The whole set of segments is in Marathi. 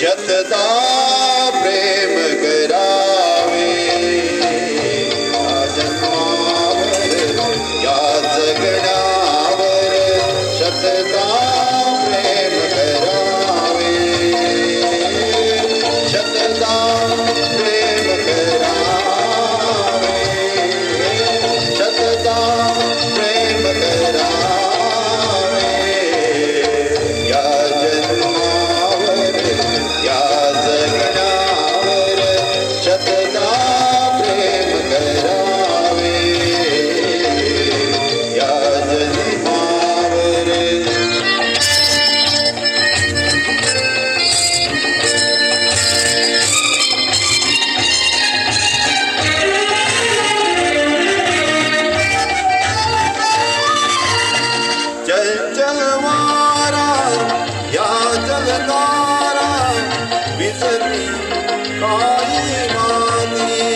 शतदा काही माती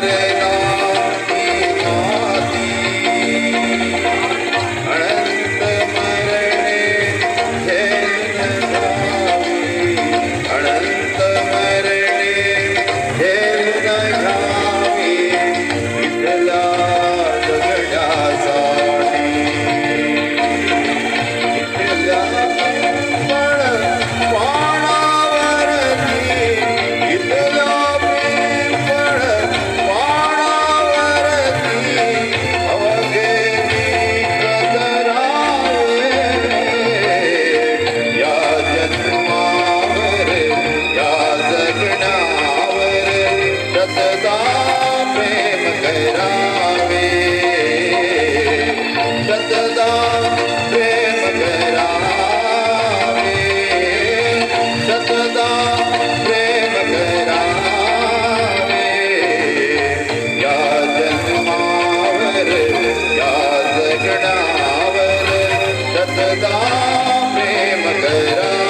Hare પ્રેમ કરા.